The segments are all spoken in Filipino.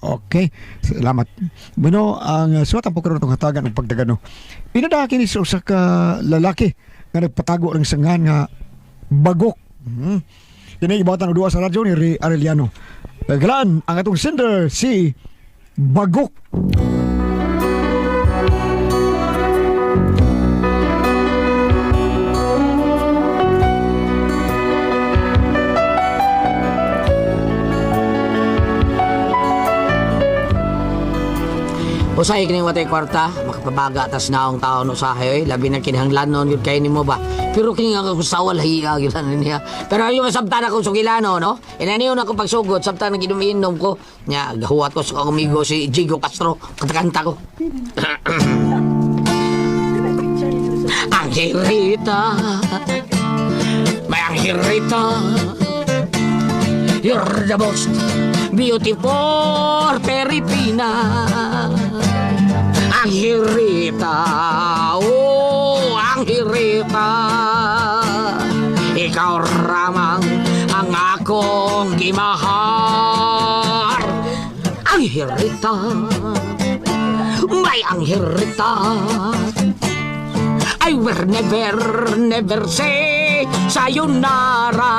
Okay, salamat. Bueno, ang suwatan po karon itong hatagan ng pagdagano. Pinadaha kini sa usa ka lalaki nga nagpatago ng sangan nga bagok. Hmm. Kini ibatan og duwa sa radyo ni Arellano. Naglaan ang atong sender si Bagok. Usay kini watay kwarta, makapabaga tas naong taon usahay oy, labi na kinahanglanon gyud kay nimo ba. Pero kini nga kung sawal hiya gyud niya. Pero ayo masabtan ako sugilano no. Inaniyo na ko pagsugot sabtan nang ginuminom ko. Nya gahuwat ko sa amigo si Jigo Castro, katakanta ko. Angelita, my Angelita, you're the most beautiful Peripina. Angelita, oh Angelita, ikaw ramang ang akong gimahal. Angelita, may Angelita. I will never, never say sayonara.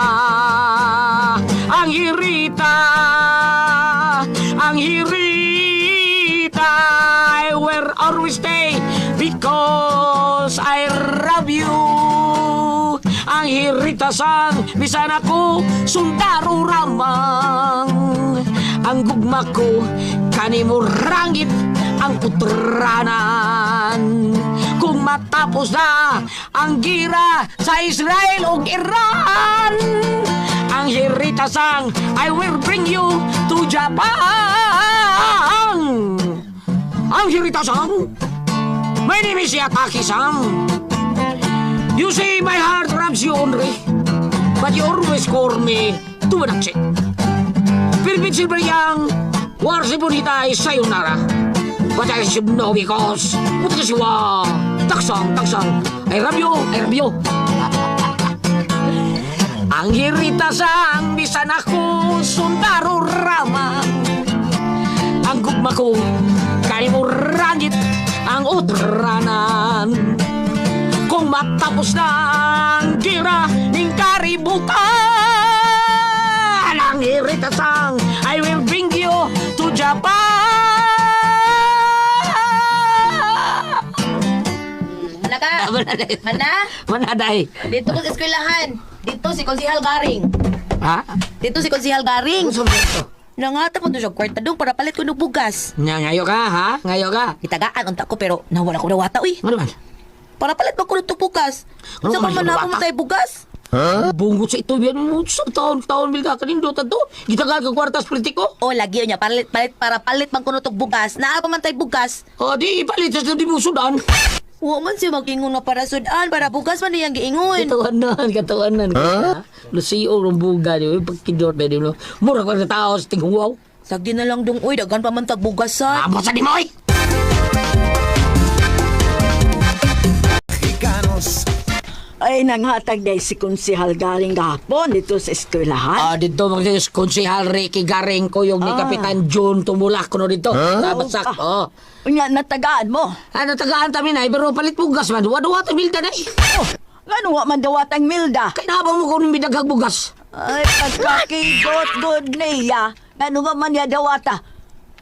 Ang hirita, ang hirita, I will always stay because I love you. Ang hirita sang, bisan ako, sundaro ramang. Ang gugma ko, kanimo rangit, ang putranan. Kung matapos na ang gira sa Israel o Iran, ang hirita sang, I will bring you to Japan. Ang hirita sang, my name is Yataki sang. You say my heart loves you only, but you always call me Tumanakse. Philippine Silver Young, Warsi Bonita is sayonara. But I should know because, what kasi wa, taksang, taksang, I love you, I love you. Ang hirita sang bisan ako sundaro rama. Ang gugma ko, mo rangit ang utranan. Kung matapos na ang gira ng kaributan, ang hirita sang I will bring you to Japan. Mana ka? Manaday. Mana? Manaday. Dito ko sa eskwelahan. Dito si Konsihal Garing. Ha? Dito si Konsihal Garing. Gusto mo ito? Nangata po doon siya kwarta doon para palit ko ng bugas. Nga, ngayo ka, ha? Ngayo ka. Itagaan unta ko pero nawala ko nawata uy. Ano man? Para palit ba ko ng bugas? Ano Sa man pa man siya ako nawata? matay bugas? Bungot sa ito, yan mo sa taon-taon bil ka kanindutan to. Gitagal ka kwartas politiko. O lagi niya palit palit para palit man ko ng bugas. Naa pa man tay bugas. O, di ipalit sa di mo sudan. Wa man siya magingon na para sudan para bugas man niyang giingon. Katawanan, katawanan. Ha? Lucio, rumbuga, di ba? Pagkidor na di mo. Mura ka na tao sa tinghuwaw. Sagdi na lang dong uy dagan pa man tag bugas sa. Amo sa di mo, eh! ay nanghatag day si Konsihal galing gahapon dito sa eskwelahan. Ah, dito mga konsihal Ricky Garing ko yung ni Ah. Kapitan June tumulak ko no dito. Nabasak. Oh. Unya, natagaan mo. Ano tagaan tamin ay pero palit bugas man. Wado-wado milda na eh. Oh, ngano wa man dawatang milda? Kaya nabang mo kung midaghag bugas. Ay, pagkakigot good niya. Ngano nga man ya dawata?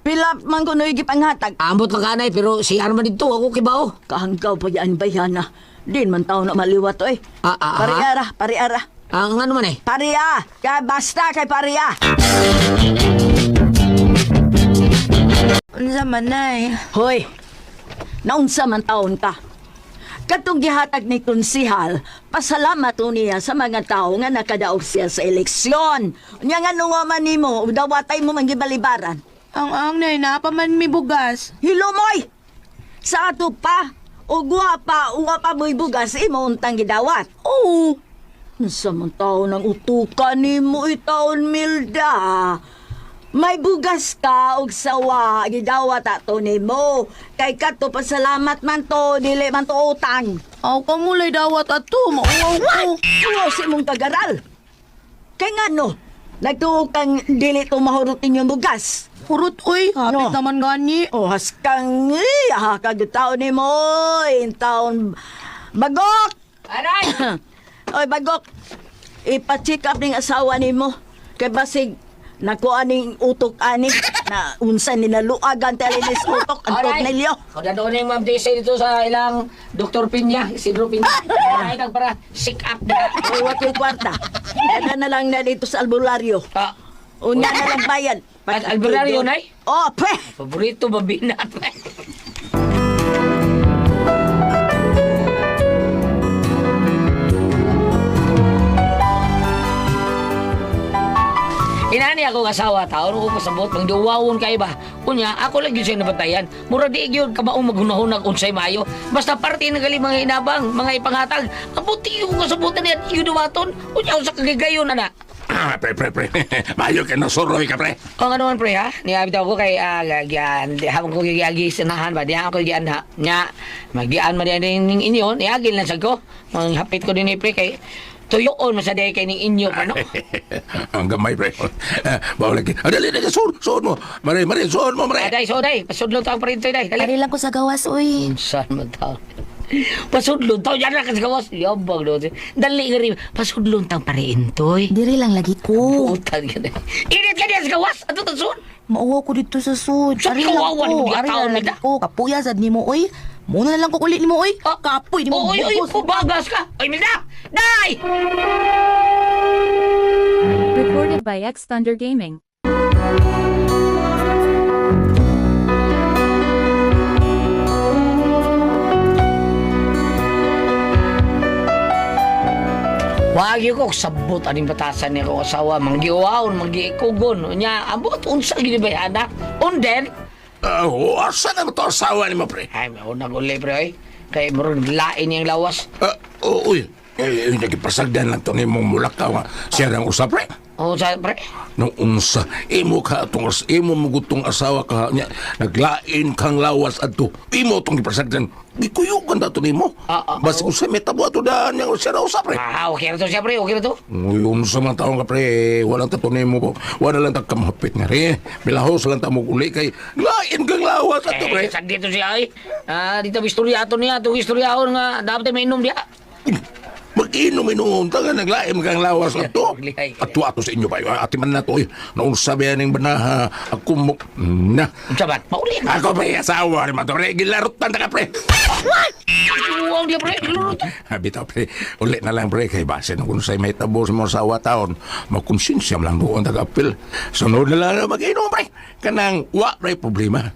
Pila man ko nuigi panghatag. Ambot lang kanay pero si Arman dito ako kibao. Kahanggaw pa yan bayana. Din man tao na maliwat oy. Ah, ah, ah. Pariara, pariara. Ang ano man eh. Paria! Kaya basta kay paria! Unsa man nay? Hoy, naunsa man taon ka? Katong gihatag ni Konsihal, pasalamat to niya sa mga tao nga nakadaog siya sa eleksyon. Nya nga nung man nimo, dawatay mo man gibalibaran. Ang ang nay na pa man mi bugas. Hilumoy! Sa ato pa, o guwapa, uwa pa mo'y bugas, imo untang gidawat. Oo. Sa man tao ng utukan ni mo itaon, Milda. May bugas ka og sawa, gidawat ato ni mo. Kay kato pasalamat man to, dili man to utang. Aw kamulay dawat ato mauwaw ko. Uwaw si mong kagaral. Kay nga no, nagtuog kang dili to mahurutin yung bugas. kurot, uy. Hapit No. naman gani. Oh, haskang eh, ha, kagutaon ni mo, in taon, bagok! Aray! Oy, bagok, ipa-check up ning asawa ni mo. Kay basig, nakuha ning utok ani, na unsa ni naluagan talinis utok, ang tornilyo. O na doon yung Ma'am Daisy dito sa ilang Dr. Pinya, Isidro Pinya. Ay, kag para sick up na. Oy, wat yung kwarta. Dada na lang na dito sa albularyo. Ah, Una na lang bayan. At albularyo, nay? Oh, pre! paborito ba Inani ako ng asawa taon ko kasabot mang duwawon kay ba. Kunya ako gyud siya nabatayan. Mura di gyud kamaong maghunahon unsay mayo. Basta parte ng gali mga inabang, mga ipanghatag. Ang buti yung kasabutan niya gyud duwaton. Kunya sa kagigayon ana. Ah, pre, pre, pre. Mayo ka na soroy ka, pre. O nga naman pre ha, niyabit ako kay uh, gagyan, di habang ko gagyan sinahan ba, di ako gagyan ha, nya, magyan man din ning inyo, niyagil lang sa ko, manghapit ko din ni pre kay, tuyoon mo sa day kay ning inyo pa no. Ang gamay, pre. Ah, Bawa lagi. Ah, dali, dali, suon, suon mo. Mare, mare, suon mo, mare. Aday, so day, pasudlong taong pa rin day, dali. Ari lang ko sa gawas, uy. Saan mo tao? Pasudlong taong yan lang kasi gawas, yabang no. Dali nga rin, pasudlong taong pa rin toy. Diri lang lagi ko. Putan ka na. Init ka niya sa gawas, ato tasun. Mauwa ko dito sa sud. Sa Ari lang mo, ko. Ari lang lagi ko. Kapuya sad nimo, uy. Muna na lang ko ulit nimo, uy. Ah, Kapoy nimo. Oy, oy, bukos. pubagas ka. Oy, Milda! Day! Recorded by X Thunder Gaming. Wagi ko sabot aning batasan ni ko asawa manggiwaon manggiikugon nya abot unsa gid ba anak unden Ah, oh, asa na mo to asawa ni mo, pre? ay may unang uli pre oy kay murag lain yang lawas oh, uy. Eh, nagipasagdan lang to ni mong mulakaw. Siya nang usap, pre. o sa pre Nung unsa, imo ka atong as imo mo gutong asawa ka niya, naglain kang lawas adto. Imo tong gipasagdan. Gikuyugan dato nimo. Ah, ah, Basta kung sa may tabo ato daan yang siya na usap, pre. ah okay to siya pre okay to Uy, unsa man taong ka pre, walang tatunay mo po. Wala lang tagkamahapit nga re. Bilahos lang tamo uli kay lain kang lawas ato eh pre. sa dito siya ay ah dito istorya ato niya to istoryahon nga dapat may inom dia Mag-inom-inom, taga naglaim kang lawas ato. Ato ato sa inyo ba? Ati man na to, eh. Naun sabi yan yung banaha, ako mo, na. unsa ba mauli Ako pre, asawa, ni Mato, pre, gilarutan ta ka pre. uwang dia pre lurot Bitaw pre, ulit na lang pre, kay base na kung sa'y may tabo sa mga asawa taon, makonsensya lang doon taga-apil. Sunod na lang na mag-inom pre, kanang wa pre problema.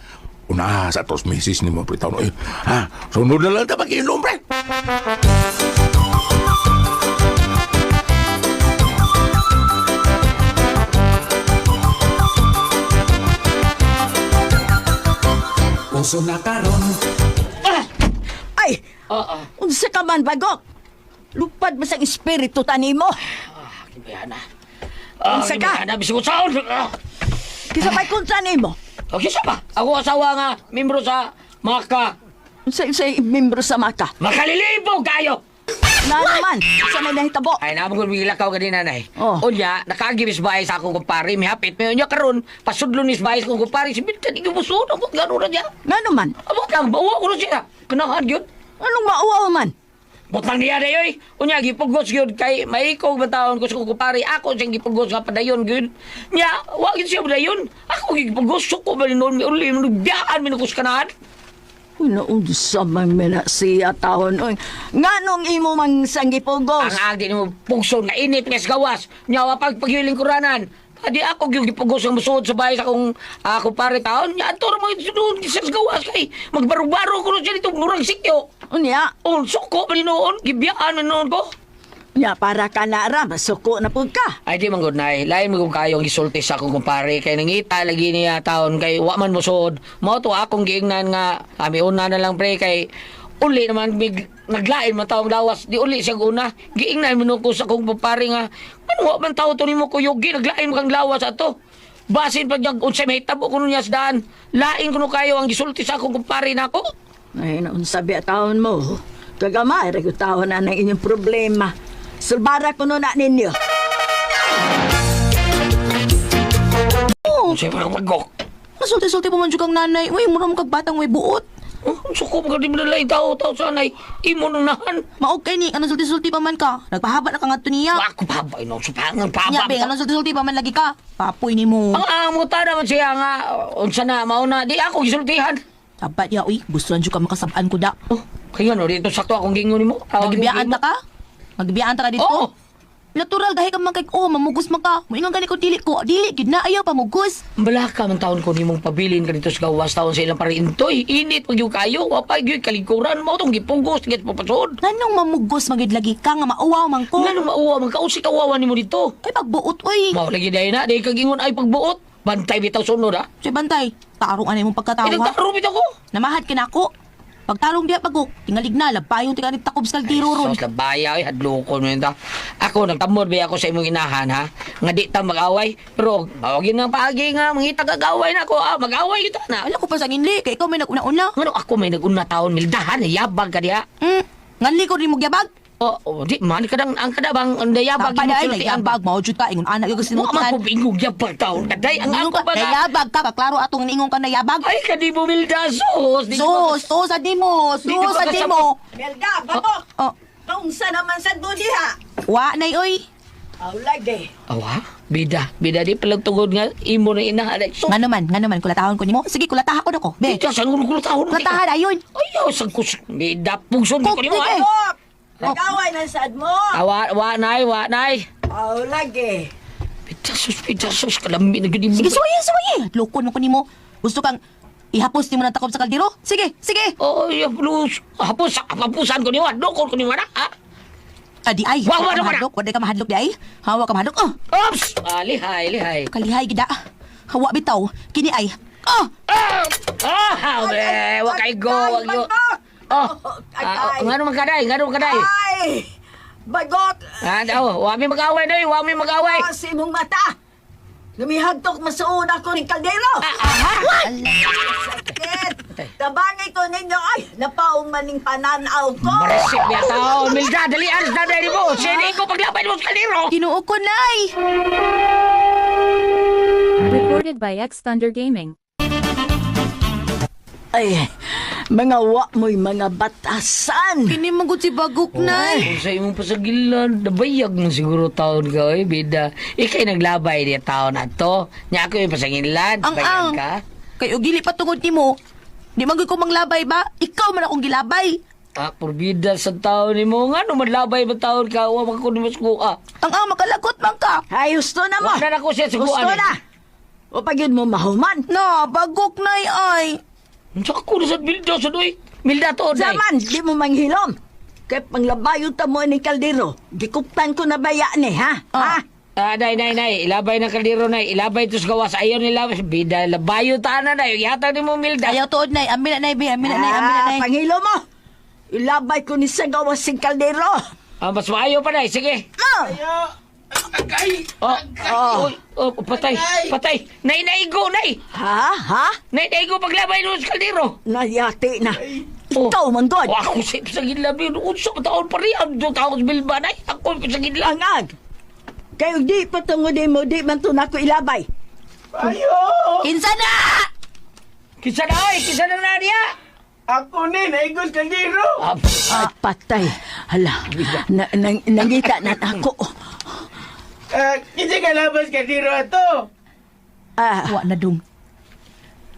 Una sa tos misis ni mo pre taon, eh. ha, sunod na lang ta mag-inom pre. Puso na karon Ay, oo unsa ka man, bagok? Lupad ba sa espiritu tanimo? ah kibayana ah Unsa ka? kibayana bisig saon ah Kisa may kunsa nimo? Okay, siya ba? Ako asawa nga, membro sa Maka. Unsa sa membro sa maka? Makalilibog kayo! Na naman, sa may nahitabo. Ay, naman ko bigla ka ganina na eh. Oh. Unya, nakagibis bahay sa akong kumpare, may hapit. May unya karon pasudlo ni bahay sa akong kumpare. Si Binta, di ko musuod. Abot gano'n na niya. Nga naman, Abot lang, bawa ko na siya. Kanahan yun. anong mauwaw man? Butang niya na yun. Unya, gipugos yun kay maikaw batawon ko sa akong kumpare. Ako siyang gipugos nga padayon yun. Nya, wagin siya padayon. Ako gipugos. Suko ba noon? May uli, biyaan, minukos kanahan. Unaunsa man mena siya taon. Oy, nga nung imo mang sanggipugos. Ang agdi mo pugso nga init nga sa gawas. Nyawa pag paghiling kuranan. Adi ako gyud gipugos ang musuod sa bahay sa akong ako pare taon. Nya ato mo sunod sa gawas kay magbaro-baro ko siya dito murag sikyo. Unya, On suko pa noon, gibiyaan man noon ko. Nya para ka na ra, masuko na pud ka. Ay di man gud nay, lain mo kung kayo ang isulti sa akong kumpare kay nangita lagi niya taon kay wa man musuod. Mao to akong giingnan nga kami una na lang pre kay uli naman mig naglain man taong lawas di uli siya una giingnan mo ko sa akong kumpare nga ano wa man tawo to nimo kuyogi naglain mo kang lawas ato basin pag yung unsay may tabo kuno niya sa daan lain kuno kayo ang gisulti sa akong kumpare nako Ay, naunsa biya taon mo. Kagamay, ra gyud taon na ng inyong problema. Sulbara ko no na ninyo. unsay pagpagok Masulti-sulti pa man dyan kang nanay. Uy, mura mo kag batang may buot. Oh, suko ka di mo nalay tao, tao sanay. Imo nung nahan. Maog kay ni, anong sulti-sulti pa man ka. Nagpahaba na ka nga niya. Ako pa ba, ino, supangan pa Nya, ba? be, anong sulti-sulti pa man lagi ka. Papoy ni mo. Ang amo ta naman siya nga, unsa na, mauna, di ako gisultihan. Sabat niya, uy, gusto dyan ka makasabaan ko da. Oh, kaya no, dito sakto akong gingon mo. Magibiyaan ta ka? Magibiyaan ta ka dito? Oo. Natural, dahil ka man kay, oh, mamugos man ka. Moingon gani ko dili ko. Dili, gid na, ayaw pa mugos. Bala ka man taon ko nimong pabilin ka dito sa gawas taon sa ilang parintoy. Init pag yung kayo, wapay yung kalikuran mo itong gipunggos, git papasod. Nganong mamugos magid lagi ka nga mauwaw man ko? Nga nung mauwa, magkausik kawawa ni mo dito. Ay, pagbuot, uy. Mao lagi dahil na, dahil kagingon ay pagbuot. Bantay bitaw sunod ha. Si Bantay, tarong anay mong pagkatawa. nagtarumit ako. Namahad ka na ako. Pagtarong diya pagok, tingalig na, labayong tika takob sa tiro ron. Sos labaya, ay hadloko mo yun ta. Ako, nagtamod ba ako sa imong inahan ha? Nga di ta mag-away. Pero, mawagin ng paagi nga, mga tagagaway na ako. Ah, mag-away kita na. Wala ko pa sa ginli, kay ikaw may nag-una-una. Ano ako may nag-una taon, mildahan, yabag ka diya. Hmm, nganli ko rin mo gyabag. Oh, oh, di man kadang ang kadabang ang dayabag Tapa na ay, sultian nagyabag, maujud ka, ingon anak yung Wa man sinutan. ko bingog yabag kaday ang ako ka, ba na? nayabag ka, kaklaro atong ingong ka nayabag. Ay kadi mo mildasos. Di ko Sus, sus, di mo, Di ko sus, di makasama- mo. Melda, bago. Oh, Kaunsa naman sa dudiha. wa nay, oy. Aw, lagi. Awa, bida, bida di palang tungod nga imo na inahalay. So, Nga naman, nga naman, kulatahon ko nimo. Sige, kulatahan ko na ko. Be, Bida, sa ngulo ko taon. kulatahan, ayun. Ayaw, sa kus... Bida, pugson ko Kuk, ni mo. sige. Ah. Nag-away na sad mo. Awa, wa, nay, wa, nay. Aw, lagi. Bida, sus, kalami na gani mo. Sige, suwaye, suwaye. Lukon mo ko nimo. Gusto kang ihapos nimo ng takob sa kaldero? Sige, sige. Oh, ya, plus. Hapus, hapusan ko ni mo. Dokon ko ni mo na. ha? Adi ay, Wa, wa, wa, wa. mahadlok. Wala ka mahadlok di ay. Hawa ka mahadlok. Oh, Oops! Ah, lihay, lihay. kalihay gida. Hawa bitaw. Kini ay. Oh, Ah! Ah! Be, wa kay go, wag yo. Oh, Ay, ah, ay. ngano man kaday, ngano man kaday. Ay! Bagot! Ah, daw, wa mi mag-away doy, wa mi mag-away. Kasi mong mata! Lumihagtok masuon ako ng kaldero! Sakit! Tabangay ko ninyo ay napaong maning pananaw ko! Maresip niya tao, Milda, dali anas na dali mo. Sini ko paglabay mo sa kaliro. kinuo ko nay. Recorded by X Thunder Gaming. Ay, mga wa mo'y mga batasan! Kini magud si bagok nay. Kung sa imong pasagilan, nabayag mo siguro taon ka, oy, bida. Ikay naglabay niya taon na to. Nya ako yung pasagilan, Ang ang. ka. Kay ugili pa tungod nimo. Di magud ko manglabay ba? Ikaw man akong gilabay. Ah, porbida sa taon ni mo. Nga, no, maglabay ba taon ka? Wa man ko maskuha. Ang ang makalagot man ka. Ay, gusto na mo! Wa na ako siya Gusto sukuan. na! O pag yun mo mahuman! Na, bagok nay ay. Sa ako na sa Milda, sa doy. Milda to, day. Zaman, di mo manghilom! Kaya panglabayo ta mo ni kaldero, gikuptan ko na baya ni, ha? Ha? Ah, nay, nay, nay. Ilabay ng kaldero, nay. Ilabay to sa gawas. Ayaw nila. Bida, labayo ta na, nay. Yata ni mo, Milda. Ayaw tuod nay. Amin na nay, be. Amin na nay, amin na Ah, nay. panghilo mo! Ilabay ko ni sa gawas sing kaldero! Ah, mas maayo pa, nay. Sige. Ah! Oh, oh, oh, patay, patay. Nay, naigo, nay. Ha? Ha? Nay, naigo paglabay nun sa kaldero. Nayati na. Oh. Ikaw, man God! Oh, ako sa sa gidla, bin. Unsa ka taon pa rin. Ang taon sa bilba, nay. Ako sa gidla. Angag! Kayo di patungod mo, di man to na ko ilabay. Kinsa na! Kisa na, ay. Kisa na na niya. Ako ni, naigos kaldero. Ah, Ay, patay. Hala, na, nang, nangita na ako. Uh, kasi kalabas kaldero ato. Ah, Wa na dong.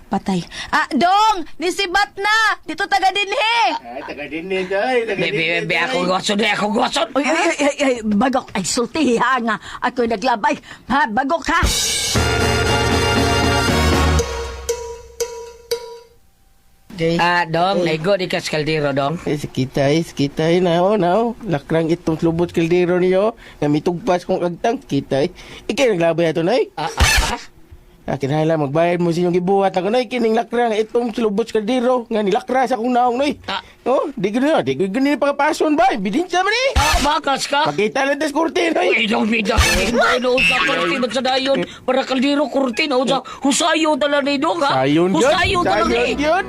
Patay. Ah, dong! Nisibat na! Dito taga dinhi! Ay, taga din nito, ay, taga Be, din be, nito. be, ako be, ako gwason. Ay, ay, ay, ay, bagok, ay, sulti ha nga. Ako naglabay. Ha, bagok ha. Ah, dong, naigo di ka sa kaldero, dong. Eh, sikitay, sikitay na ho, na ho. Lakrang itong lubot kaldero niyo. Nga mitugpas kong agtang, kitay. Ikay naglabay ato na eh. Ah, ah, ah. Ah, kinahanglan magbayad mo sa inyong gibuhat ako na kining lakrang itong lubot kaldero. Nga nilakra sa akong naong na eh. Ah. Oh, di gano'n, di gano'n pagkapason ba? Bidinsa man eh. Ah, bakas ka. Pakita lang tas kurtin eh. Uy, dong, mida. Hindi na usa kurtin sa dayon. Para kaldero kurtin, usa. Husayo tala ni dong, ha? Sayon yun. Husayo Sayon ni. yun.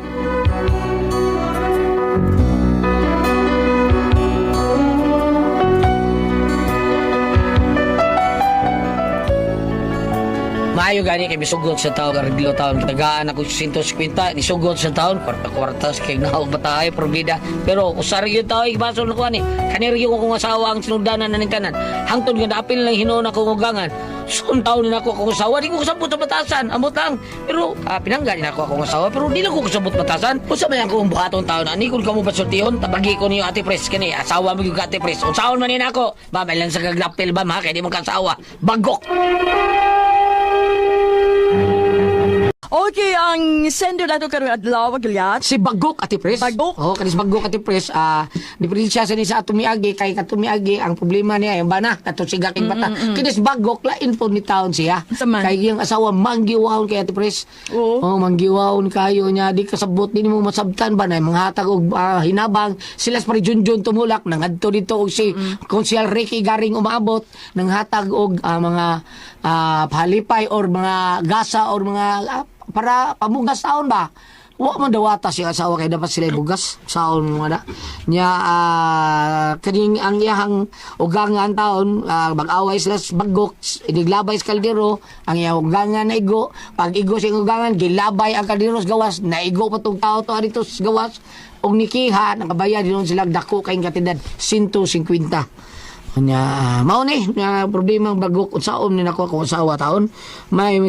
Maayo gani kay bisugod sa taon kariglo taon tagaan ako 150 ni sugod sa taon kwarta kwartas kay naog batahay probida pero usari yung tao ibaso na ko ani. Kaniri yung akong asawa ang sinundanan na ning tanan hangtod nga apil lang hinuon ako ugangan sun taon na ako akong asawa di ko kasabot sa batasan. Amot lang. Pero ah, pinangga din ako akong asawa pero di lang ko kasabot batasan. Usa man akong buhaton taon ani kun kamo pasultihon tabagi ko niyo ate pres kani asawa mo yung ate pres. Unsaon man ni nako babay lang sa kaglapil ba ma? Kay di mo kasawa. Bagok Okay, ang sender nato karon adlaw gilyat. Si Bagok Ati Pres. Bagok? Oo, kanis Bagok Ati Pres. Ah, diferensya sa ni sa Atumiagi kay Katumiagi ang problema niya yung bana kato siga kay bata. Kinis Bagok lain po ni taon siya. Saman. Kay yung asawa manggiwahon kay Ati Pres. Oo. Oh, manggiwahon kayo niya di kasabot din mo masabtan ba na mga hatag og ah, hinabang sila sa junjun tumulak nang adto dito og si Konsyal Ricky garing umaabot nang hatag og ah, mga ah, palipay or mga gasa or mga ah, para pamugas taon ba? Wa man dawata siya asawa kay dapat sila bugas saon mga da. Nya ah, kaning ang iyang ugangan taon ah, mag-away sila bagok iniglabay sa kaldero ang iyang ugangan na pag igo sa ugangan gilabay ang kaldero sa gawas na igo pa tong tao to dito sa gawas. Og nikiha nakabayad din sila dako kay katidad 150 Nya ah, mao ni nga problema bagok unsaon ni nako akong asawa taon. May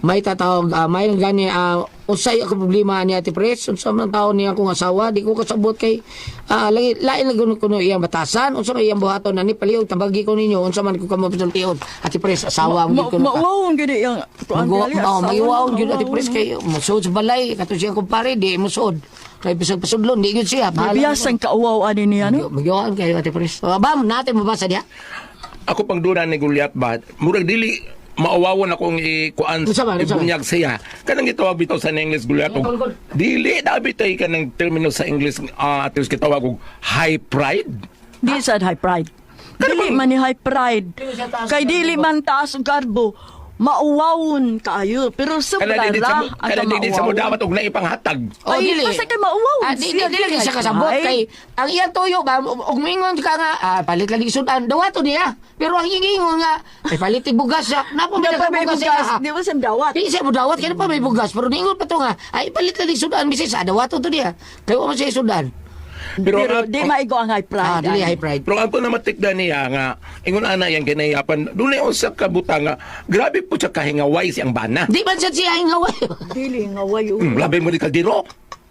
may tatawag ah, may gani ah, usay ako problema ni Ate Pres. Unsa man taon niya akong asawa di ko kasabot kay ah, lagi lain lang kuno iyang batasan. Unsa man iyang buhaton nani palihog tabagi ko ninyo. Unsa man ko kamo pisultiyon Ate Pres asawa mo ko ka. Mauwawon gid yang kuan Mag- gali, na, gyud Ate Pres kay musod sa balay kato siya kumpare di musod kay bisag pasudlon di gyud siya bahala Biyasan kauwaw ani niya no. Magiwaon kayo Ate Pres uh, bam natin mabasa diha Ako pang duna ni Goliath ba, murag dili maawawan akong ikuan ibunyag siya. Kanang gitawag bitaw sa English Goliath og dili dabi tay kanang termino sa English ah uh, gitawag og high pride. Di sad high pride. Dili man ni high pride. Kay dili man taas og garbo. Mauwawon kaayo pero sobra Kana dili sa ang kana dili sa mo mauwawon. dapat og naipanghatag. Oh, Ay, dili. basta kay mauwaw. Ah, di, di, di lagi siya kasabot Ay. kay ang iyang tuyo ba og mingon ka nga ah, palit lagi sudan dawa to niya pero ang ingon nga ay palit yung bugas siya napo Di may pa may bugas bugas, siya di ba sa dawat? di siya mo dawat kaya pa may bugas pero ningon pa to nga ay palit lagi sudan bisis sa dawa to to niya kaya mo siya sudan Pero, Pero, ang- di maigo ang high pride. ah dili ay. high pride Pero ang na matikda niya nga, ingon ana yang kinayapan, dunay usa ka butang nga, grabe po siya kahingaway siyang bana. di man siya siya hingaway Dili nga wayo. Hmm, labi mo di kaldero.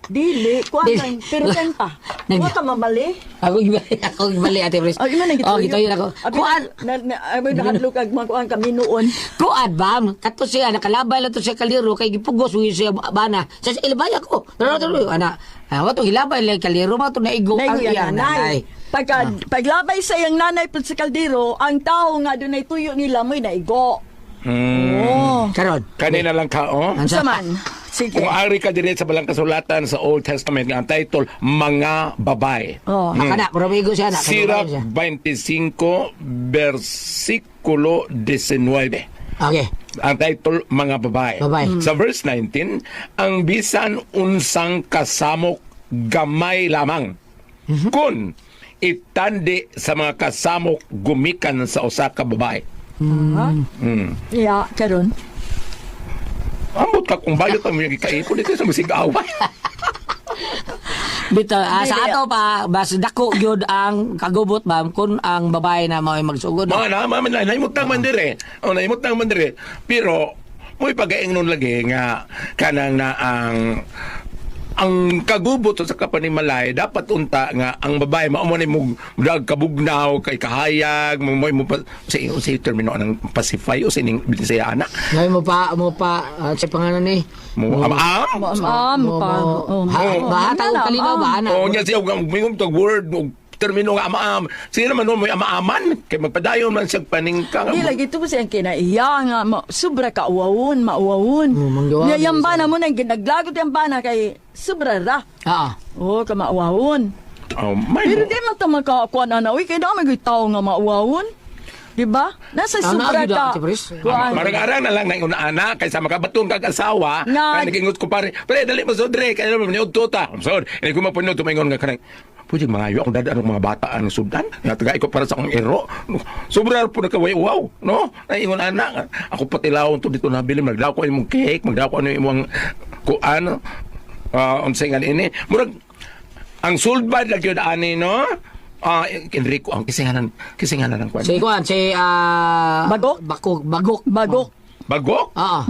Dili, kuan Dili. lang, pero kanta. Nag- Wa ka mamali. ako gibali ako gibali ate Pres Ay, man oh gito yun ako kuan Na, na, ay, nahadlok kag makuan kami noon. Kuan ba? Kato siya, nakalabay lang to siya kaliro, kay gipugos mo siya bana. Sa sa ilabay ako. Pero tuloy, ana. Ah, wato hilabay lang kaliro, mo to naigo ang Naigo iya yan, nanay. Pagka, Paglabay sa iyang nanay pud sa kaldero, ang tao nga doon ay tuyo nila mo'y naigo. Hmm. Oh. Karon. Kanina lang ka, oh. Ansa? Sa man. Sige. Kung ari ka dire sa balang kasulatan sa Old Testament nga ang title Mga Babae. Oh. Aka na, pero may siya na. Sirach siya. 25 versikulo 19. Okay. Ang title Mga Babae. Babae. Mm. Sa verse 19, ang bisan unsang kasamok gamay lamang. Mhm. Kun itandi sa mga kasamok gumikan sa usa ka babae. Mm. Yeah, karon. Ambot ka kung bayot ang mga kaipon dito sa musigawa. Bito, ah, sa ato pa, bas dako gyud ang kagubot ba kung ang babae na mao magsugod. Mga na, mama na, naimutang man dire. O, naimutang man dire. Pero, mo'y pagaing nun lagi nga kanang na ang ang kagubot sa kapanimalay dapat unta nga ang babae mao man mo dag kabugnaw kay kahayag mo mo pa sa sa termino ng pacify o sining binisaya ana Ngayon mo pa, mo pa, ah, sa pangalan ni. mo am-am Am pa. Oh. Ha, bahata o kalinaw ba? Ana? o nya siya ug mingom tag word termino nga ama-am sino naman mo may ama-aman kay magpadayon man siya paningka Di lagi ito po siyang kinaiya nga, ma, sobra ka uwawon, mauwawon. Oh, manggawa, bana mo na, ginaglagot yung bana kay sobra ra. Ah. Oo, ka mauwawon. oh, may Pero di man ta makakuan na uy, kaya dami ko'y tao nga mauwawon. Di ba? Nasa na, sobra ka. Kuan. Marang-arang na lang na yung ana kaysa makabatong kag asawa Nga- kaya nagingot ko pare pare dali mo sodre kaya naman ni udto ta I'm sorry ini ko mapuno tumingon nga kanang pwede mangayo akong dadaan ng mga bata ang sudan. Natagay ko para sa akong ero. Sobra po na kaway wow, no? Naingon anak. Ako patilawon to dito nabili. Magdaw ko imong cake, magdaw ko ano imong kuan. Uh, unsay nga ini. Murag, ang sulbad lagi yun ani, no? Ah, Enrico, ang kisinganan, kisinganan ng kwan. Si Kuan, si... ah, Bagok? Bakok. Bagok. Bagok. Bagok? Oo.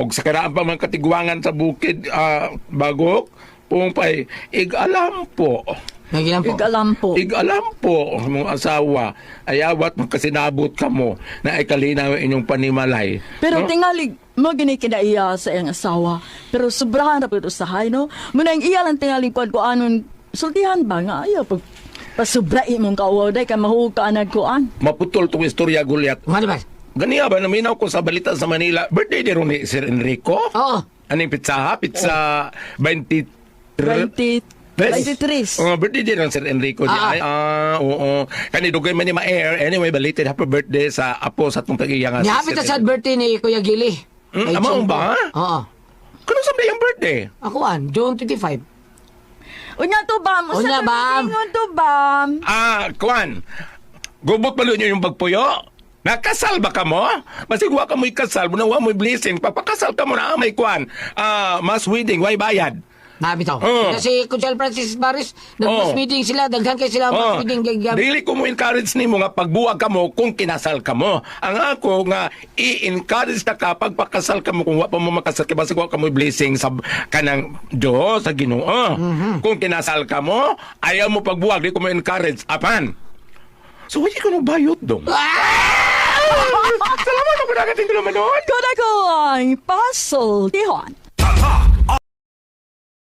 Og sa karaan pa mga katiguangan sa bukid, ah, bagok, pumpay, ig-alam po. Nagilan po. Igalam po. Ig-alam po, mong asawa, ayawat magkasinabot ka mo na ay kalinaw ang inyong panimalay. Pero No? tingali mo gini kinaiya sa iyang asawa. Pero sobrahan na po ito sa hay, no? Muna yung iya lang tingali ko ko anon sultihan ba nga ayaw pag pasubra imong kauwaw day ka mahuka nagkuan. Maputol tong istorya gulyat. Ano ba? Ganiya ba, naminaw ko sa balita sa Manila, birthday ni Sir Enrico? Oo. Anong pizza ha? Pizza 23? 20 23. Oh, birthday din ang Sir Enrico Ah. ay. Ah, oo. Kani dugay man ni ma-air. Anyway, belated happy birthday sa apo sa tong tagiya nga. Nihapit na sa birthday ni Kuya Gili. Hmm, Kay ba? Oo. Kano sa yung birthday? Ako an, June 25. Unya to bam, usa Unya, bam. ingon to bam. Ah, Kwan. Gubot pa niyo yung bagpuyo? Nakasal ba ka mo? Basig wa ka mo'y kasal, muna wa mo'y blessing. Papakasal ka mo na may kwan. Ah, mass wedding, way bayad. Nabi to. Oo. Kasi Kuchel Francis Baris, nag-mass Oo. meeting sila, daghan kay sila Oh, mass meeting. gag- dili ko mo encourage nimo nga pagbuwag ka mo kung kinasal ka mo. Ang ako nga i-encourage na ka pagpakasal ka mo kung wa pa mo makasal ka basig wa ka mo blessing sa kanang Dios sa Ginoo. Kung kinasal ka mo, ayaw mo pagbuwag di ko mo encourage. Apan. So, hindi ko nang bayot dong. Salamat ako nagating ko naman nun. Kada ko ang pasol tihon. Tatak